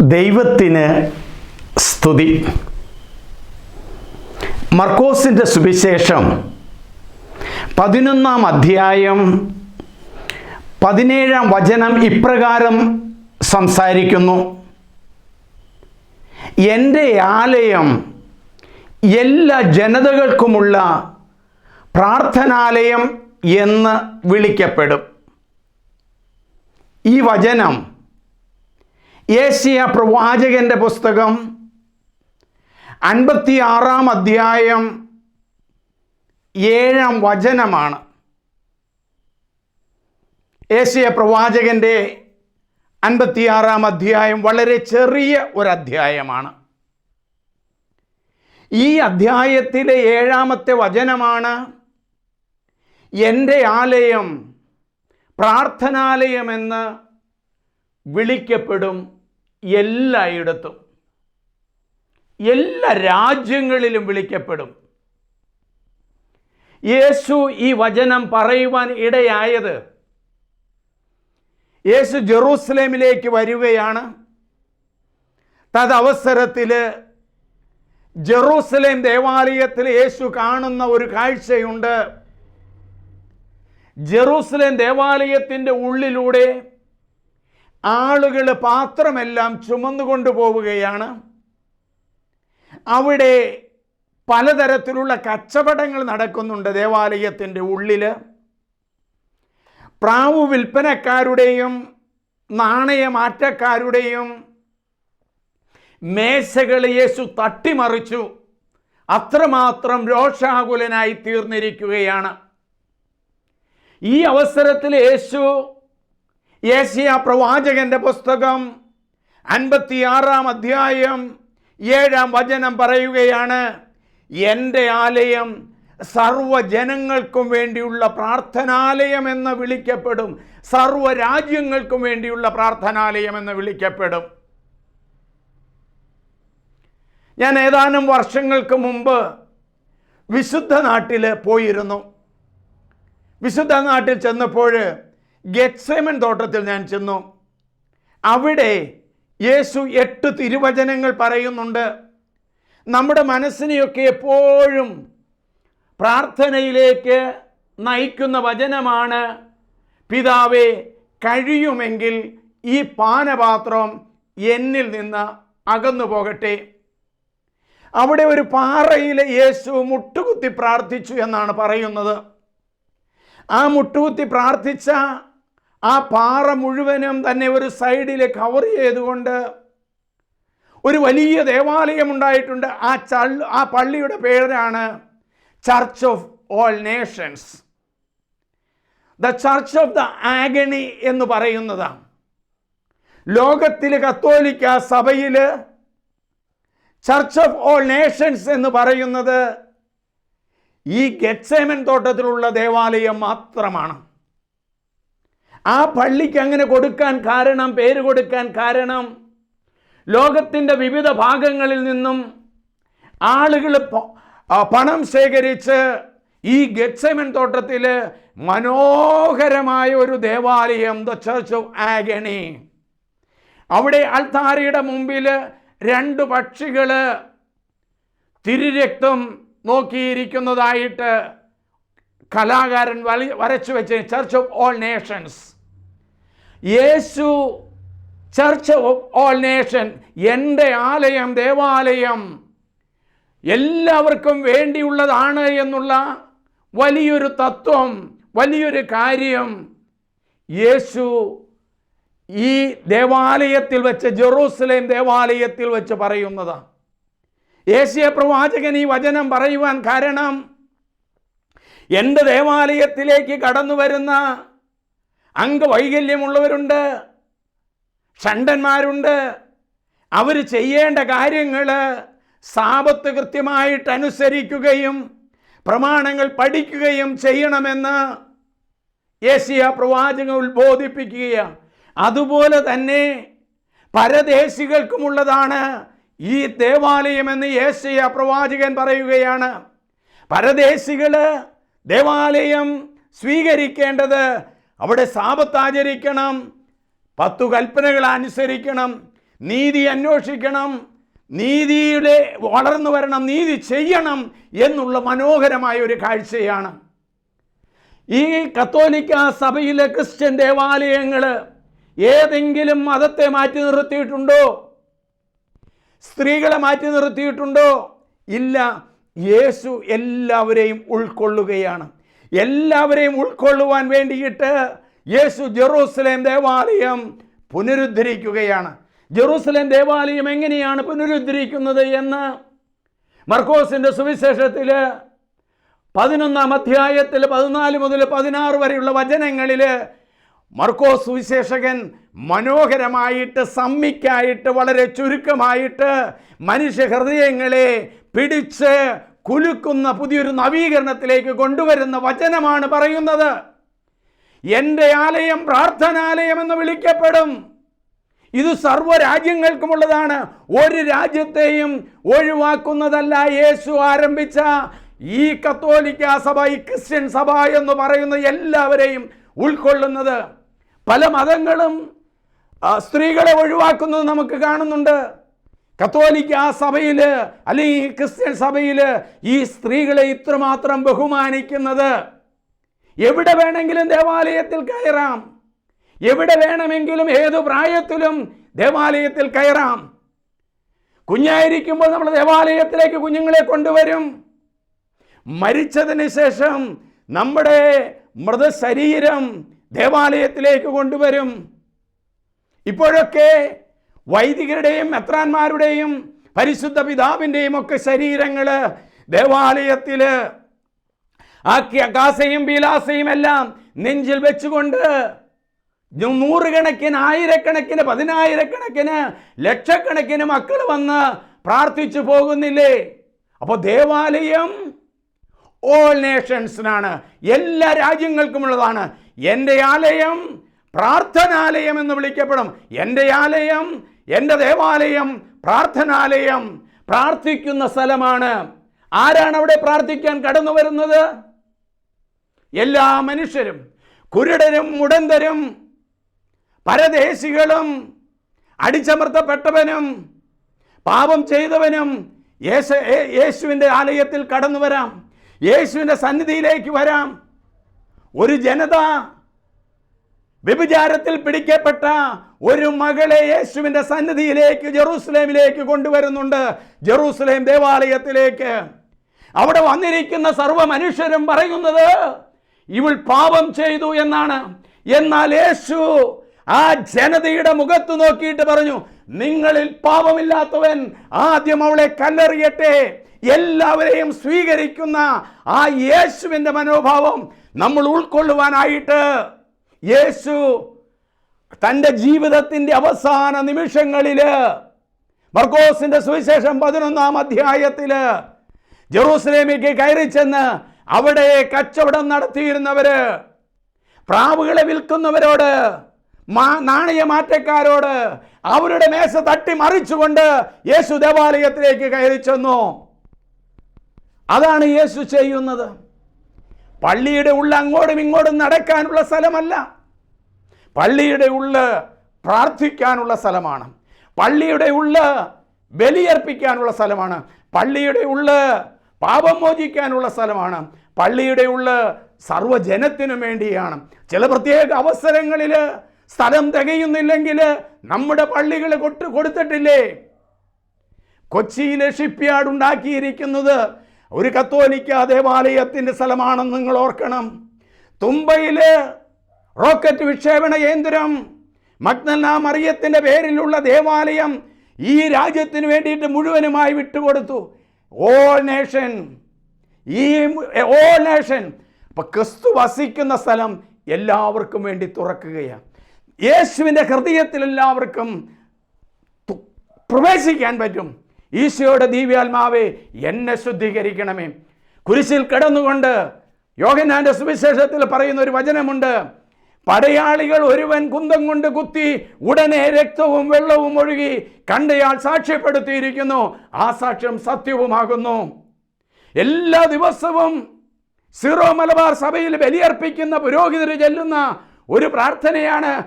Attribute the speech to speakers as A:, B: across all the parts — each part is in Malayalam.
A: ദൈവത്തിന് സ്തുതി. മർക്കോസിന്റെ സുവിശേഷം പതിനൊന്നാം അധ്യായം പതിനേഴാം വചനം ഇപ്രകാരം സംസാരിക്കുന്നു. എന്റെ ആലയം എല്ലാ ജനതകൾക്കുമുള്ള പ്രാർത്ഥനാലയം എന്ന് വിളിക്കപ്പെടും. ഈ വചനം ഏഷ്യ പ്രവാചകന്റെ പുസ്തകം അൻപത്തി ആറാം അധ്യായം ഏഴാം വചനമാണ്. ഏഷ്യ പ്രവാചകന്റെ അൻപത്തിയാറാം അധ്യായം വളരെ ചെറിയ ഒരു അധ്യായമാണ് ഈ അധ്യായത്തിലെ ഏഴാമത്തെ വചനമാണ് എന്റെ ആലയം പ്രാർത്ഥനാലയമെന്ന് വിളിക്കപ്പെടും എല്ലായിടത്തും എല്ലാ രാജ്യങ്ങളിലും വിളിക്കപ്പെടും. യേശു ഈ വചനം പറയുവാൻ ഇടയായത് യേശു ജെറൂസലേമിലേക്ക് വരികയാണ്. തദവസരത്തിൽ ജെറൂസലേം ദേവാലയത്തിൽ യേശു കാണുന്ന ഒരു കാഴ്ചയുണ്ട്. ജെറൂസലേം ദേവാലയത്തിന്റെ ഉള്ളിലൂടെ ആളുകൾ പാത്രമെല്ലാം ചുമന്നുകൊണ്ട് പോവുകയാണ്. അവിടെ പലതരത്തിലുള്ള കച്ചവടങ്ങൾ നടക്കുന്നുണ്ട് ദേവാലയത്തിന്റെ ഉള്ളിൽ പ്രാവ് വിൽപ്പനക്കാരുടെയും നാണയമാറ്റക്കാരുടെയും മേശകൾ യേശു തട്ടിമറിച്ചു. അത്രമാത്രം രോഷാകുലനായി തീർന്നിരിക്കുകയാണ്. ഈ അവസരത്തിൽ യേശു ഏഷ്യ പ്രവാചകന്റെ പുസ്തകം അൻപത്തിയാറാം അധ്യായം ഏഴാം വചനം പറയുകയാണ് എന്റെ ആലയം സർവജനങ്ങൾക്കും വേണ്ടിയുള്ള പ്രാർത്ഥനാലയം എന്ന് വിളിക്കപ്പെടും. സർവ രാജ്യങ്ങൾക്കും വേണ്ടിയുള്ള പ്രാർത്ഥനാലയം എന്ന് വിളിക്കപ്പെടും. ഞാൻ ഏതാനും വർഷങ്ങൾക്ക് മുമ്പ് വിശുദ്ധ നാട്ടിൽ പോയിരുന്നു. വിശുദ്ധ നാട്ടിൽ ചെന്നപ്പോൾ ഗെറ്റ്സേമൻ തോട്ടത്തിൽ ഞാൻ ചെന്നു. അവിടെ യേശു എട്ട് തിരുവചനങ്ങൾ പറയുന്നുണ്ട്. നമ്മുടെ മനസ്സിനെയൊക്കെ എപ്പോഴും പ്രാർത്ഥനയിലേക്ക് നയിക്കുന്ന വചനമാണ് പിതാവെ കഴിയുമെങ്കിൽ ഈ പാനപാത്രം എന്നിൽ നിന്ന് അകന്നു പോകട്ടെ. അവിടെ ഒരു പാറയിലെ യേശു മുട്ടുകുത്തി പ്രാർത്ഥിച്ചു എന്നാണ് പറയുന്നത്. ആ മുട്ടുകുത്തി പ്രാർത്ഥിച്ച ആ പാറ മുഴുവനും തന്നെ ഒരു സൈഡിൽ കവർ ചെയ്തുകൊണ്ട് ഒരു വലിയ ദേവാലയം ഉണ്ടായിട്ടുണ്ട് ആ ചള്ള് ആ പള്ളിയുടെ പേരാണ് church of all nations the church of the agony എന്ന് പറയുന്നതാണ്. ലോകത്തിൽ കത്തോലിക്ക സഭയിൽ ചർച്ച് ഓഫ് ഓൾ നേഷൻസ് എന്ന് പറയുന്നത് ഈ ഗെറ്റ്സേമൻ തോട്ടത്തിലുള്ള ദേവാലയം മാത്രമാണ്. ആ പള്ളിക്ക് അങ്ങനെ കൊടുക്കാൻ കാരണം പേര് കൊടുക്കാൻ കാരണം ലോകത്തിന്റെ വിവിധ ഭാഗങ്ങളിൽ നിന്നും ആളുകൾ പണം ശേഖരിച്ച് ഈ ഗെറ്റ്സേമൻ തോട്ടത്തിൽ മനോഹരമായ ഒരു ദേവാലയം ദ ചർച്ച് ഓഫ് ആഗണി അവിടെ അൾത്താരയുടെ മുമ്പിൽ രണ്ട് പക്ഷികൾ തിരുരക്തം നോക്കിയിരിക്കുന്നതായിട്ട് കലാകാരൻ വലി വരച്ചു വെച്ച ചർച്ച് ഓഫ് ഓൾ നേഷൻസ് യേശു ചർച്ച് ഓഫ് ഓൾ നേഷൻ എന്റെ ആലയം ദേവാലയം എല്ലാവർക്കും വേണ്ടിയുള്ളതാണ് എന്നുള്ള വലിയൊരു തത്വം വലിയൊരു കാര്യം. യേശു ഈ ദേവാലയത്തിൽ വെച്ച് ജെറൂസലേം ദേവാലയത്തിൽ വെച്ച് പറയുന്നതാണ് ഏഷ്യ പ്രവാചകൻ ഈ വചനം പറയുവാൻ കാരണം എന്റെ ദേവാലയത്തിലേക്ക് കടന്നു വരുന്ന അംഗവൈകല്യമുള്ളവരുണ്ട് ഷണ്ടന്മാരുണ്ട് അവർ ചെയ്യേണ്ട കാര്യങ്ങൾ സാപത്ത് കൃത്യമായിട്ട് അനുസരിക്കുകയും പ്രമാണങ്ങൾ പഠിക്കുകയും ചെയ്യണമെന്ന് ഏഷ്യ പ്രവാചകൻ ഉത്ബോധിപ്പിക്കുകയാണ്. അതുപോലെ തന്നെ പരദേശികൾക്കുമുള്ളതാണ് ഈ ദേവാലയമെന്ന് യേശയ പ്രവാചകൻ പറയുകയാണ്. പരദേശികൾ ദേവാലയം സ്വീകരിക്കേണ്ടത് അവിടെ സാപത്ത് ആചരിക്കണം പത്തു കൽപ്പനകൾ അനുസരിക്കണം നീതി അന്വേഷിക്കണം നീതിയുടെ വളർന്നു വരണം നീതി ചെയ്യണം എന്നുള്ള മനോഹരമായ ഒരു കാഴ്ചയാണ്. ഈ കത്തോലിക്ക സഭയിലെ ക്രിസ്ത്യൻ ദേവാലയങ്ങൾ ഏതെങ്കിലും മതത്തെ മാറ്റി നിർത്തിയിട്ടുണ്ടോ? സ്ത്രീകളെ മാറ്റി നിർത്തിയിട്ടുണ്ടോ? ഇല്ല. യേശു എല്ലാവരെയും ഉൾക്കൊള്ളുകയാണ്. എല്ലാവരെയും ഉൾക്കൊള്ളുവാൻ വേണ്ടിയിട്ട് യേശു ജെറൂസലേം ദേവാലയം പുനരുദ്ധരിക്കുകയാണ്. ജെറൂസലേം ദേവാലയം എങ്ങനെയാണ് പുനരുദ്ധരിക്കുന്നത് എന്ന് മർക്കോസിന്റെ സുവിശേഷത്തിൽ പതിനൊന്നാം അധ്യായത്തിൽ പതിനാല് മുതൽ പതിനാറ് വരെയുള്ള വചനങ്ങളിൽ മർക്കോസ് സുവിശേഷകൻ മനോഹരമായിട്ട് സമ്മിക്കായിട്ട് വളരെ ചുരുക്കമായിട്ട് മനുഷ്യ ഹൃദയങ്ങളെ പിടിച്ച് കുലുക്കുന്ന പുതിയൊരു നവീകരണത്തിലേക്ക് കൊണ്ടുവരുന്ന വചനമാണ് പറയുന്നത്. എന്റെ ആലയം പ്രാർത്ഥനാലയം എന്ന് വിളിക്കപ്പെടും. ഇത് സർവ രാജ്യങ്ങൾക്കുമുള്ളതാണ് ഒരു രാജ്യത്തെയും ഒഴിവാക്കുന്നതല്ല യേശു ആരംഭിച്ച ഈ കത്തോലിക്ക സഭ ഈ ക്രിസ്ത്യൻ സഭ എന്ന് പറയുന്ന എല്ലാവരെയും ഉൾക്കൊള്ളുന്നത്. പല മതങ്ങളും സ്ത്രീകളെ ഒഴിവാക്കുന്നത് നമുക്ക് കാണുന്നുണ്ട്. കത്തോലിക്ക സഭയിൽ അല്ലെങ്കിൽ ക്രിസ്ത്യൻ സഭയിൽ ഈ സ്ത്രീകളെ ഇത്രമാത്രം ബഹുമാനിക്കുന്നത്. എവിടെ വേണമെങ്കിലും ദേവാലയത്തിൽ കയറാം. എവിടെ വേണമെങ്കിലും ഏതു പ്രായത്തിലും ദേവാലയത്തിൽ കയറാം. കുഞ്ഞായിരിക്കുമ്പോൾ നമ്മൾ ദേവാലയത്തിലേക്ക് കുഞ്ഞുങ്ങളെ കൊണ്ടുവരും. മരിച്ചതിന് ശേഷം നമ്മുടെ മൃതശരീരം ദേവാലയത്തിലേക്ക് കൊണ്ടുവരും. ഇപ്പോഴൊക്കെ വൈദികരുടെയും മെത്രാന്മാരുടെയും പരിശുദ്ധ പിതാവിന്റെയും ഒക്കെ ശരീരങ്ങൾ ദേവാലയത്തിൽ ആക്കിയ കാസയും ബീലാസയും എല്ലാം നെഞ്ചിൽ വെച്ചുകൊണ്ട് നൂറുകണക്കിന് ആയിരക്കണക്കിന് പതിനായിരക്കണക്കിന് ലക്ഷക്കണക്കിന് മക്കൾ വന്ന് പ്രാർത്ഥിച്ചു പോകുന്നില്ലേ? അപ്പോൾ ദേവാലയം ഓൾ നേഷൻസിനാണ് എല്ലാ രാജ്യങ്ങൾക്കുമുള്ളതാണ്. എന്റെ ആലയം പ്രാർത്ഥനാലയം എന്ന് വിളിക്കപ്പെടും. എന്റെ ആലയം എന്റെ ദേവാലയം പ്രാർത്ഥനാലയം പ്രാർത്ഥിക്കുന്ന സ്ഥലമാണ്. ആരാണ് അവിടെ പ്രാർത്ഥിക്കാൻ കടന്നു വരുന്നത്? എല്ലാ മനുഷ്യരും കുരുടരും മുടന്തരും പരദേശികളും അടിച്ചമർത്തപ്പെട്ടവനും പാപം ചെയ്തവനും യേശു യേശുവിന്റെ ആലയത്തിൽ കടന്നു വരാം. യേശുവിന്റെ സന്നിധിയിലേക്ക് വരാം. ഒരു ജനത വ്യഭിചാരത്തിൽ പിടിക്കപ്പെട്ട ഒരു മകളെ യേശുവിന്റെ സന്നിധിയിലേക്ക് ജെറൂസലേമിലേക്ക് കൊണ്ടുവരുന്നുണ്ട്. ജെറൂസലേം ദേവാലയത്തിലേക്ക്. അവിടെ വന്നിരിക്കുന്ന സർവ മനുഷ്യരും പറയുന്നത് ഇവൾ പാപം ചെയ്തു എന്നാണ്. എന്നാൽ യേശു ആ ജനതയുടെ മുഖത്ത് നോക്കിയിട്ട് പറഞ്ഞു നിങ്ങളിൽ പാപമില്ലാത്തവൻ ആദ്യം അവളെ കല്ലെറിയട്ടെ. എല്ലാവരെയും സ്വീകരിക്കുന്ന ആ യേശുവിന്റെ മനോഭാവം നമ്മൾ ഉൾക്കൊള്ളുവാനായിട്ട്. യേശു തന്റെ ജീവിതത്തിന്റെ അവസാന നിമിഷങ്ങളിൽ മർക്കോസിന്റെ സുവിശേഷം പതിനൊന്നാം അധ്യായത്തിൽ ജെറൂസലേമിലേക്ക് കയറി ചെന്ന് അവിടെ കച്ചവടം നടത്തിയിരുന്നവർ പ്രാവുകളെ വിൽക്കുന്നവരോട് നാണയമാറ്റക്കാരോട് അവരുടെ മേശ തട്ടി മറിച്ചുകൊണ്ട് യേശു ദേവാലയത്തിലേക്ക് കയറി ചെന്നു. അതാണ് യേശു ചെയ്യുന്നത്. പള്ളിയുടെ ഉള്ള അങ്ങോട്ടും ഇങ്ങോട്ടും നടക്കാനുള്ള സ്ഥലമല്ല. പള്ളിയുടെ ഉള്ള പ്രാർത്ഥിക്കാനുള്ള സ്ഥലമാണ്. പള്ളിയുടെ ഉള്ള ബലിയർപ്പിക്കാനുള്ള സ്ഥലമാണ്. പള്ളിയുടെ ഉള്ള പാപം മോചിക്കാനുള്ള സ്ഥലമാണ്. പള്ളിയുടെ ഉള്ള സർവജനത്തിനും വേണ്ടിയാണ്. ചില പ്രത്യേക അവസരങ്ങളിൽ സ്ഥലം തികയുന്നില്ലെങ്കിൽ നമ്മുടെ പള്ളികൾ കൊട്ട് കൊടുത്തിട്ടില്ലേ? കൊച്ചിയിലെ ഷിപ്പ്യാർഡ് ഉണ്ടാക്കിയിരിക്കുന്നത് ഒരു കത്തോലിക്ക ദേവാലയത്തിന്റെ സ്ഥലമാണെന്ന് നിങ്ങൾ ഓർക്കണം. തുമ്പയിൽ റോക്കറ്റ് വിക്ഷേപണ കേന്ദ്രം മഗ്നല്ല മറിയത്തിന്റെ പേരിലുള്ള ദേവാലയം ഈ രാജ്യത്തിന് വേണ്ടിയിട്ട് മുഴുവനുമായി വിട്ടുകൊടുത്തു. ഓൾ നേഷൻ ഈ ഓൾ നേഷൻ അപ്പം ക്രിസ്തു വസിക്കുന്ന സ്ഥലം എല്ലാവർക്കും വേണ്ടി തുറക്കുകയാണ്. യേശുവിന്റെ ഹൃദയത്തിൽ എല്ലാവർക്കും പ്രവേശിക്കാൻ പറ്റും. ഈശോയുടെ ദിവ്യാത്മാവെ എന്നെ ശുദ്ധീകരിക്കണമേ. കുരിശിൽ കിടന്നുകൊണ്ട് യോഗനാന്റെ സുവിശേഷത്തിൽ പറയുന്ന ഒരു വചനമുണ്ട്. പടയാളികൾ ഒരുവൻ കുന്തം കൊണ്ട് കുത്തി ഉടനെ രക്തവും വെള്ളവും ഒഴുകി കണ്ടയാൾ സാക്ഷ്യപ്പെടുത്തിയിരിക്കുന്നു. ആ സാക്ഷ്യം സത്യവുമാകുന്നു. എല്ലാ ദിവസവും സീറോ മലബാർ സഭയിൽ ബലിയർപ്പിക്കുന്ന പുരോഹിതർ ചെല്ലുന്ന ഒരു പ്രാർത്ഥനയാണ്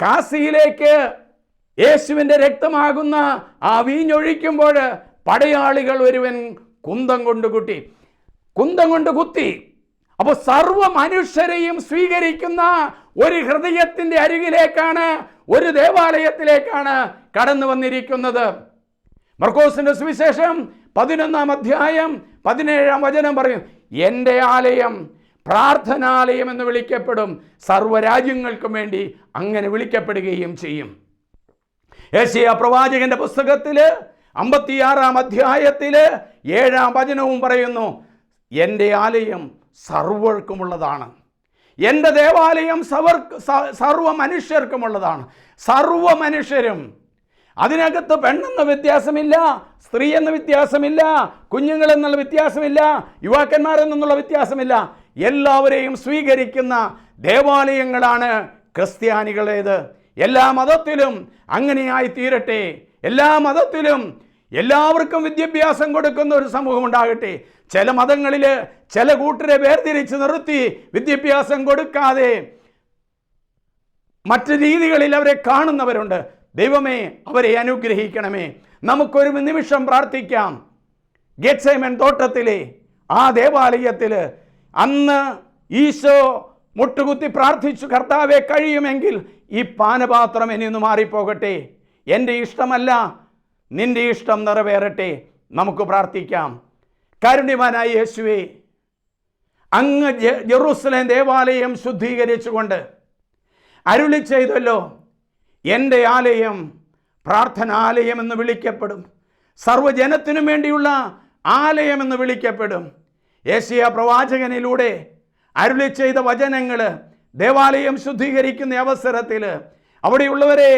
A: കാസിയിലേക്ക് യേശുവിന്റെ രക്തമാകുന്ന ആ വീഞ്ഞൊഴിക്കുമ്പോൾ പടയാളികൾ ഒരുവൻ കുന്തം കൊണ്ട് കുട്ടി കുന്തം കൊണ്ട് കുത്തി. അപ്പോൾ സർവ മനുഷ്യരെയും സ്വീകരിക്കുന്ന ഒരു ഹൃദയത്തിന്റെ അരികിലേക്കാണ് ഒരു ദേവാലയത്തിലേക്കാണ് കടന്നു വന്നിരിക്കുന്നത്. മർക്കോസിന്റെ സുവിശേഷം പതിനൊന്നാം അധ്യായം പതിനേഴാം വചനം പറയും എന്റെ ആലയം പ്രാർത്ഥനാലയം എന്ന് വിളിക്കപ്പെടും. സർവരാജ്യങ്ങൾക്കും വേണ്ടി അങ്ങനെ വിളിക്കപ്പെടുകയും ചെയ്യും. ഏഷ്യ പ്രവാചകന്റെ പുസ്തകത്തിൽ അമ്പത്തിയാറാം അധ്യായത്തിൽ ഏഴാം വചനവും പറയുന്നു എന്റെ ആലയം സർവർക്കുമുള്ളതാണ് എന്റെ ദേവാലയം സവർ സർവ മനുഷ്യർക്കുമുള്ളതാണ് സർവ മനുഷ്യരും അതിനകത്ത് പെണ്ണെന്ന വ്യത്യാസമില്ല സ്ത്രീ എന്ന വ്യത്യാസമില്ല കുഞ്ഞുങ്ങൾ എന്നുള്ള വ്യത്യാസമില്ല യുവാക്കന്മാരെന്നുള്ള വ്യത്യാസമില്ല. എല്ലാവരെയും സ്വീകരിക്കുന്ന ദേവാലയങ്ങളാണ് ക്രിസ്ത്യാനികളേത് എല്ലാ മതത്തിലും അങ്ങനെയായി തീരട്ടെ എല്ലാ മതത്തിലും എല്ലാവർക്കും വിദ്യാഭ്യാസം കൊടുക്കുന്ന ഒരു സമൂഹം ഉണ്ടാകട്ടെ ചില മതങ്ങളിൽ ചില കൂട്ടരെ വേർതിരിച്ച് നിർത്തി വിദ്യാഭ്യാസം കൊടുക്കാതെ മറ്റ് രീതികളിൽ അവരെ കാണുന്നവരുണ്ട്. ദൈവമേ അവരെ അനുഗ്രഹിക്കണമേ. നമുക്കൊരു നിമിഷം പ്രാർത്ഥിക്കാം. ഗെറ്റ്സൈമൻ തോട്ടത്തിലെ ആ ദേവാലയത്തിൽ അന്ന് ഈശോ മുട്ടുകുത്തി പ്രാർത്ഥിച്ചു കർത്താവെ കഴിയുമെങ്കിൽ ഈ പാനപാത്രം ഇനി ഒന്ന് മാറിപ്പോകട്ടെ. എന്റെ ഇഷ്ടമല്ല നിന്റെ ഇഷ്ടം നിറവേറട്ടെ. നമുക്ക് പ്രാർത്ഥിക്കാം. കാരുണ്യവാനായ യേശുവേ അങ്ങ് ജെറൂസലേം ദേവാലയം ശുദ്ധീകരിച്ചുകൊണ്ട് അരുളി ചെയ്തല്ലോ. എന്റെ ആലയം പ്രാർത്ഥനാലയം എന്ന് വിളിക്കപ്പെടും. സർവജനത്തിനും വേണ്ടിയുള്ള ആലയം എന്ന് വിളിക്കപ്പെടും. ഏഷ്യ പ്രവാചകനിലൂടെ അരുളി ചെയ്ത വചനങ്ങൾ ദേവാലയം ശുദ്ധീകരിക്കുന്ന അവസരത്തിൽ അവിടെയുള്ളവരെ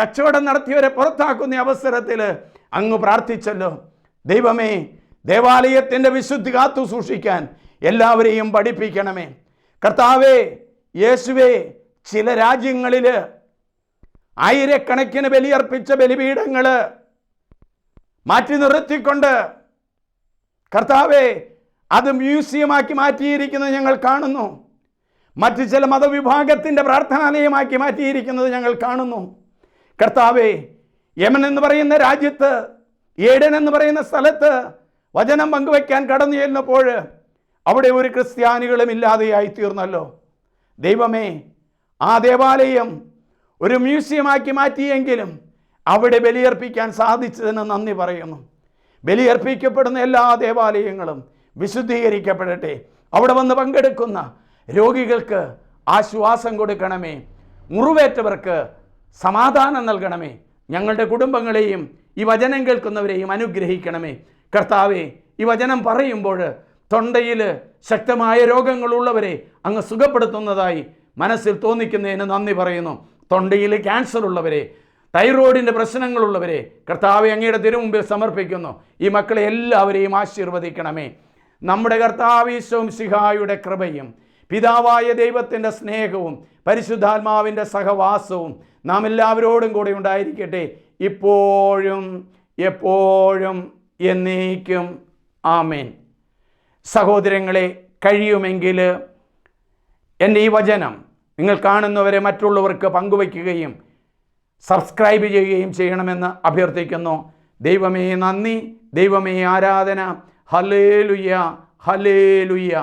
A: കച്ചവടം നടത്തിയവരെ പുറത്താക്കുന്ന അവസരത്തിൽ അങ്ങ് പ്രാർത്ഥിച്ചല്ലോ. ദൈവമേ ദേവാലയത്തിന്റെ വിശുദ്ധി കാത്തു സൂക്ഷിക്കാൻ എല്ലാവരെയും പഠിപ്പിക്കണമേ. കർത്താവേ യേശുവേ ചില രാജ്യങ്ങളിൽ ആയിരക്കണക്കിന് ബലിയർപ്പിച്ച ബലിപീഠങ്ങൾ മാറ്റി നിർത്തിക്കൊണ്ട് കർത്താവെ അത് മ്യൂസിയമാക്കി മാറ്റിയിരിക്കുന്നത് ഞങ്ങൾ കാണുന്നു. മറ്റ് ചില മതവിഭാഗത്തിന്റെ പ്രാർത്ഥനാലയമാക്കി മാറ്റിയിരിക്കുന്നത് ഞങ്ങൾ കാണുന്നു. കർത്താവേ യമൻ എന്ന് പറയുന്ന രാജ്യത്ത് ഏഡൻ എന്ന് പറയുന്ന സ്ഥലത്ത് വചനം പങ്കുവയ്ക്കാൻ കടന്നു ചെല്ലുന്നപ്പോൾ അവിടെ ഒരു ക്രിസ്ത്യാനികളും ഇല്ലാതെയായി തീർന്നല്ലോ. ദൈവമേ ആ ദേവാലയം ഒരു മ്യൂസിയമാക്കി മാറ്റിയെങ്കിലും അവിടെ ബലിയർപ്പിക്കാൻ സാധിച്ചതിന് നന്ദി പറയുന്നു. ബലിയർപ്പിക്കപ്പെടുന്ന എല്ലാ ദേവാലയങ്ങളും വിശുദ്ധീകരിക്കപ്പെടട്ടെ. അവിടെ വന്ന് പങ്കെടുക്കുന്ന രോഗികൾക്ക് ആശ്വാസം കൊടുക്കണമേ. മുറിവേറ്റവർക്ക് സമാധാനം നൽകണമേ. ഞങ്ങളുടെ കുടുംബങ്ങളെയും ഈ വചനം കേൾക്കുന്നവരെയും അനുഗ്രഹിക്കണമേ. കർത്താവേ ഈ വചനം പറയുമ്പോൾ തൊണ്ടയിൽ ശക്തമായ രോഗങ്ങളുള്ളവരെ അങ്ങ് സുഖപ്പെടുത്തുന്നതായി മനസ്സിൽ തോന്നിക്കുന്നതിന് നന്ദി പറയുന്നു. തൊണ്ടയിൽ ക്യാൻസർ ഉള്ളവരെ തൈറോയിഡിന്റെ പ്രശ്നങ്ങളുള്ളവരെ കർത്താവെ അങ്ങയുടെ തിരുമുമ്പിൽ സമർപ്പിക്കുന്നു. ഈ മക്കളെ എല്ലാവരെയും ആശീർവദിക്കണമേ. നമ്മുടെ കർത്താവീശവും സിഹായുടെ കൃപയും പിതാവായ ദൈവത്തിന്റെ സ്നേഹവും പരിശുദ്ധാത്മാവിന്റെ സഹവാസവും നാം എല്ലാവരോടും കൂടെ ഉണ്ടായിരിക്കട്ടെ. ഇപ്പോഴും എപ്പോഴും എന്നേക്കും. ആമേൻ. സഹോദരങ്ങളെ കഴിയുമെങ്കിൽ എന്റെ ഈ വചനം നിങ്ങൾ കാണുന്നവരെ മറ്റുള്ളവർക്ക് പങ്കുവയ്ക്കുകയും സബ്സ്ക്രൈബ് ചെയ്യുകയും ചെയ്യണമെന്ന് അഭ്യർത്ഥിക്കുന്നു. ദൈവമേ നന്ദി ദൈവമേ ആരാധന. Hallelujah hallelujah